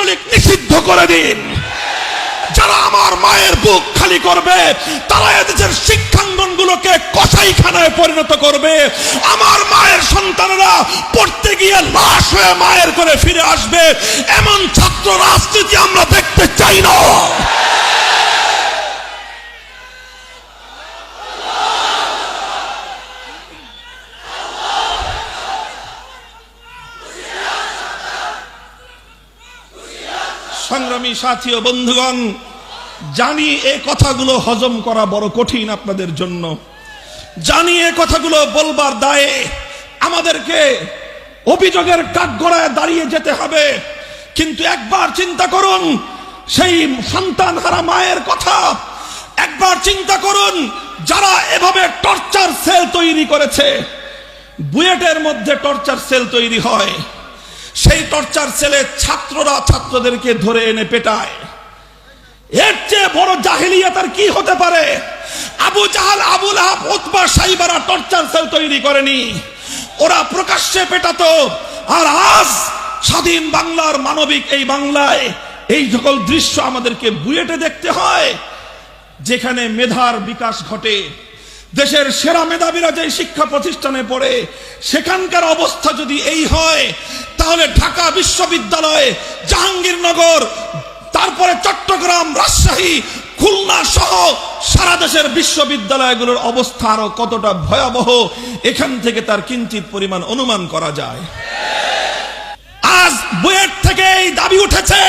ছাত্রলীগ নিষিদ্ধ করে দিন। যারা আমার মায়ের বুক খালি করবে, তারা এদেশের শিক্ষাঙ্গন গুলোকে কসাইখানায় পরিণত করবে। আমার মায়ের সন্তানরা পড়তে গিয়ে লাশ হয়ে মায়ের করে ফিরে আসবে। এমন ছাত্র রাজনীতি আমরা দেখতে চাই না। সংগ্রামী সাথী ও বন্ধুগণ, জানি এই কথাগুলো হজম করা বড় কঠিন আপনাদের জন্য। জানি এই কথাগুলো বলবার দায়ে আমাদেরকে অভিযোগের কাঠগড়ায় দাঁড়িয়ে যেতে হবে। কিন্তু একবার চিন্তা করুন, সেই সন্তান হারা মায়ের কথা। একবার চিন্তা করুন, যারা এভাবে টর্চার সেল তৈরি করেছে, বুয়েটের মধ্যে টর্চার সেল তৈরি হয়। সেই টর্চার সেলে ছাত্ররা ছাত্রদেরকে ধরে এনে পেটায়। এর চেয়ে বড় জাহিলিয়াত আর কি হতে পারে? আবু জাহাল আবুল আহাব উতবা, সাইবারা টর্চার সেল তৈরি করেনি। ওরা প্রকাশ্যে পেটাতো, আর আজ স্বাধীন বাংলার মানবিক এই বাংলায় এই সকল দৃশ্য আমাদেরকে বুয়েটে দেখতে হয়, যেখানে মেধার বিকাশ ঘটে। দেশের সেরা মেধাবীরা যে শিক্ষা প্রতিষ্ঠানে পড়ে, সেখানকার অবস্থা যদি এই হয় তাহলে ঢাকা বিশ্ববিদ্যালয় জাহাঙ্গীরনগর, তারপরে চট্টগ্রাম, রাজশাহী, খুলনা সহ সারা দেশের বিশ্ববিদ্যালয়গুলোর অবস্থা আরও কতটা ভয়াবহ, এখান থেকে তার কিঞ্চিত পরিমাণ অনুমান করা যায়। আজ বুয়েট থেকে এই দাবি উঠেছে,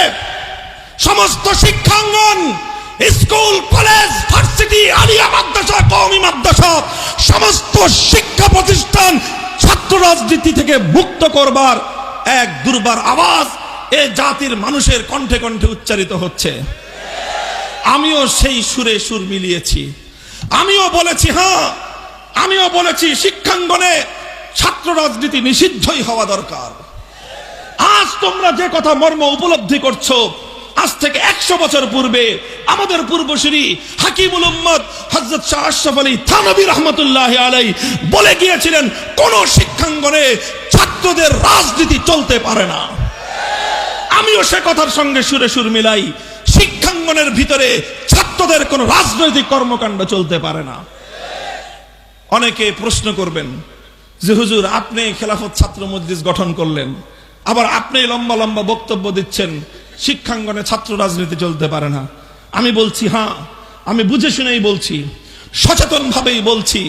সমস্ত শিক্ষাঙ্গন, স্কুল, কলেজ, ভার্সিটি, আলিয়া মাদ্রাসা, কওমি মাদ্রাসা, সমস্ত শিক্ষা প্রতিষ্ঠান ছাত্র রাজনীতি থেকে মুক্ত করবার এক দুর্বার আওয়াজ এ জাতির মানুষের কণ্ঠে কণ্ঠে উচ্চারিত হচ্ছে। আমিও সেই সুরে সুর মিলিয়েছি। আমিও বলেছি হ্যাঁ আমিও বলেছি শিক্ষাঙ্গনে ছাত্র রাজনীতি নিষিদ্ধই হওয়া দরকার। আজ তোমরা যে কথা মর্ম উপলব্ধি করছ, আজ থেকে একশো বছর পূর্বে আমাদের পূর্বসূরি হাকিমুল উম্মদ হজরত শাহ আশরাফ আলী থানবী রহমতুল্লাহ আলাই বলে গিয়েছিলেন, কোন শিক্ষাঙ্গনে ছাত্রদের রাজনীতি চলতে পারে না। আমিও সে কথার সঙ্গে সুরে সুর মিলাই শিক্ষাঙ্গনের ভিতরে ছাত্রদের কোন রাজনৈতিক কর্মকাণ্ড চলতে পারে না। অনেকে প্রশ্ন করবেন, যে হুজুর, আপনি খেলাফত ছাত্র মজলিস গঠন করলেন, আবার আপনি লম্বা লম্বা বক্তব্য দিচ্ছেন, শিক্ষাঙ্গনে ছাত্র রাজনীতি চলতে পারে না। আমি বলছি হ্যাঁ আমি বুঝে শুনেই বলছি সচেতন ভাবেই বলছি,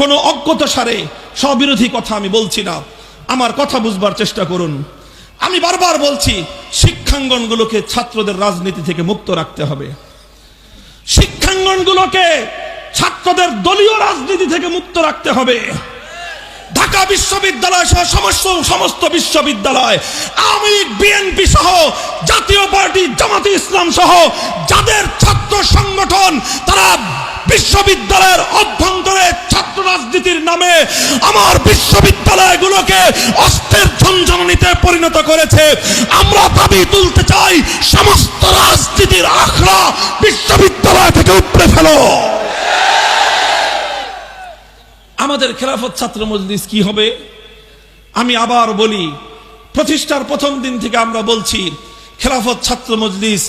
কোনো অজ্ঞত সারে স্ববিরোধী কথা আমি বলছি না। আমার কথা বুঝবার চেষ্টা করুন। আমি বারবার বলছি, শিক্ষাঙ্গনগুলোকে ছাত্রদের রাজনীতি থেকে মুক্ত রাখতে হবে। শিক্ষাঙ্গনগুলোকে ছাত্রদের দলীয় রাজনীতি থেকে মুক্ত রাখতে হবে। ঢাকা বিশ্ববিদ্যালয় সহ সমস্ত সমস্ত বিশ্ববিদ্যালয়, আওয়ামী লীগ, বিএনপি সহ জাতীয় পার্টি, জামাতে ইসলাম সহ যাদের ছাত্র সংগঠন, তারা বিশ্ববিদ্যালয়ের অভ্যন্তরে ছাত্র রাজনীতির নামে আমার বিশ্ববিদ্যালয়গুলোকে অস্ত্রের ঝঞ্ঝনিতে পরিণত করেছে। আমরা দাবি তুলতে চাই, সমস্ত রাজনীতির আখড়া বিশ্ববিদ্যালয় থেকে উপড়ে ফেলো। আমাদের খেলাফত ছাত্র মজলিস কি হবে? আমি আবার বলি, প্রতিষ্ঠার প্রথম দিন থেকে আমরা বলছি, খেলাফত ছাত্র মজলিস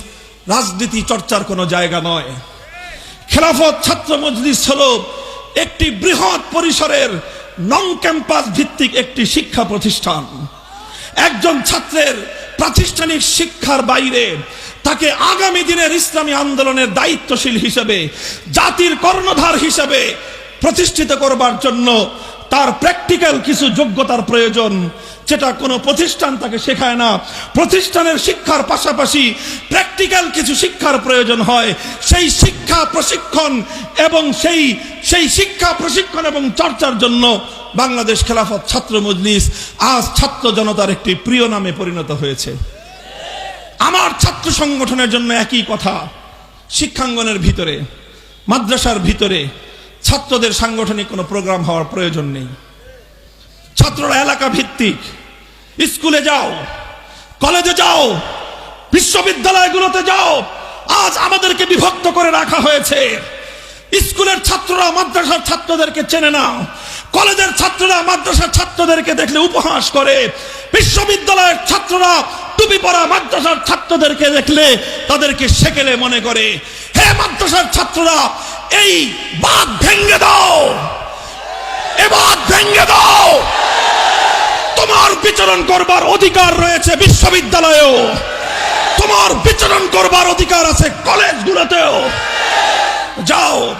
রাজনীতি চর্চার কোনো জায়গা নয়। খেলাফত ছাত্র মজলিস হল একটি বৃহৎ পরিসরের নন ক্যাম্পাস ভিত্তিক একটি শিক্ষা প্রতিষ্ঠান। একজন ছাত্রের প্রাতিষ্ঠানিক শিক্ষার বাইরে তাকে আগামী দিনের ইসলামী আন্দোলনের দায়িত্বশীল হিসেবে, জাতির কর্ণধার হিসেবে প্রতিষ্ঠিত করবার জন্য তার প্র্যাকটিক্যাল কিছু যোগ্যতার প্রয়োজন, যেটা কোনো প্রতিষ্ঠান তাকে শেখায় না। প্রতিষ্ঠানের শিক্ষার পাশাপাশি প্র্যাকটিক্যাল কিছু শিক্ষার প্রয়োজন হয়। সেই শিক্ষা প্রশিক্ষণ এবং সেই সেই শিক্ষা প্রশিক্ষণ এবং চর্চার জন্য বাংলাদেশ খেলাফত ছাত্র মজলিস আজ ছাত্র জনতার একটি প্রিয় নামে পরিণত হয়েছে। আমার ছাত্র সংগঠনের জন্য একই কথা। শিক্ষাঙ্গনের ভিতরে, মাদ্রাসার ভিতরে ছাত্রদের সাংগঠনিক কোনো প্রোগ্রাম হওয়ার প্রয়োজন নেই। ছাত্ররা এলাকা ভিত্তিক। স্কুলে যাও, কলেজে যাও, বিশ্ববিদ্যালয়গুলোতে যাও, আজ আমাদেরকে বিভক্ত করে রাখা হয়েছে। স্কুলের ছাত্ররা মাদ্রাসার ছাত্রদেরকে চেনে না। কলেজের ছাত্ররা মাদ্রাসার ছাত্রদেরকে দেখলে উপহাস করে। বিশ্ববিদ্যালয়ের ছাত্ররা টুপি পরা মাদ্রাসার ছাত্রদেরকে দেখলে তাদেরকে সেকেলে মনে করে। হে মাদ্রাসার ছাত্ররা এই বাদ ভেঙ্গে দাও। এ ভেঙ্গে দাও। তোমার বিচরণ করবার অধিকার রয়েছে বিশ্ববিদ্যালয়েও। তোমার বিচরণ করবার অধিকার আছে কলেজগুলোতেও। যাও,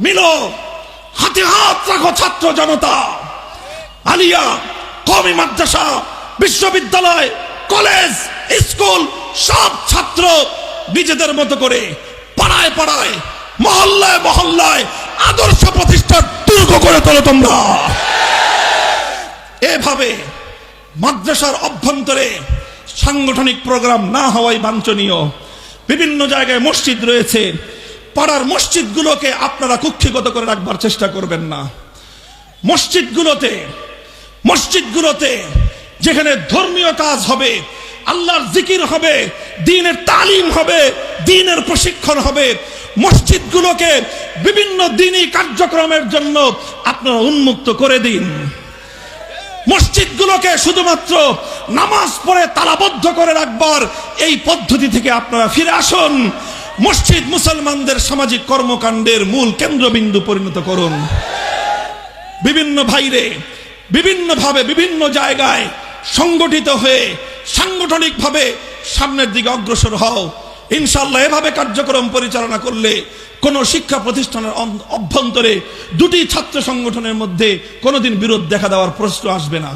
মিলো, হাতে হাত রাখো ছাত্র জনতা। আলিয়া, কমি মাদ্রাসা, বিশ্ববিদ্যালয়, কলেজ, স্কুল, সব ছাত্র নিজেদের মতো করে পাড়ায় পাড়ায় মহল্লায় মহল্লায় আদর্শ প্রতিষ্ঠার দুর্গ করে তোলো তোমরা। এভাবে মাদ্রাসার অভ্যন্তরে সাংগঠনিক প্রোগ্রাম না হওয়াই বাঞ্ছনীয়। বিভিন্ন জায়গায় মসজিদ রয়েছে। পাড়ার মসজিদগুলোকে আপনারা কুক্ষিগত করে রাখবার চেষ্টা করবেন না। মসজিদগুলোতে মসজিদগুলোতে যেখানে ধর্মীয় কাজ হবে, আল্লাহর জিকির হবে, দিনের তালিম হবে, দিনের প্রশিক্ষণ হবে মসজিদগুলোকে বিভিন্ন দিনই কার্যক্রমের জন্য আপনারা উন্মুক্ত করে দিন। মসজিদগুলোকে শুধুমাত্র নামাজ পড়ে তালাবদ্ধ করে রাখবার এই পদ্ধতি থেকে আপনারা ফিরে আসুন। মসজিদ মুসলমানদের সামাজিক কর্মকাণ্ডের মূল কেন্দ্রবিন্দু পরিণত করুন। বিভিন্ন ভাইরে বিভিন্নভাবে বিভিন্ন জায়গায় সংগঠিত হয়ে সাংগঠনিকভাবে সামনের দিকে অগ্রসর হও। ইনশাল্লাহ এভাবে কার্যক্রম পরিচালনা করলে কোন শিক্ষা প্রতিষ্ঠানের অভ্যন্তরে দুটি ছাত্র সংগঠনের মধ্যে কোনোদিন বিরোধ দেখা দেওয়ার প্রশ্ন আসবে না।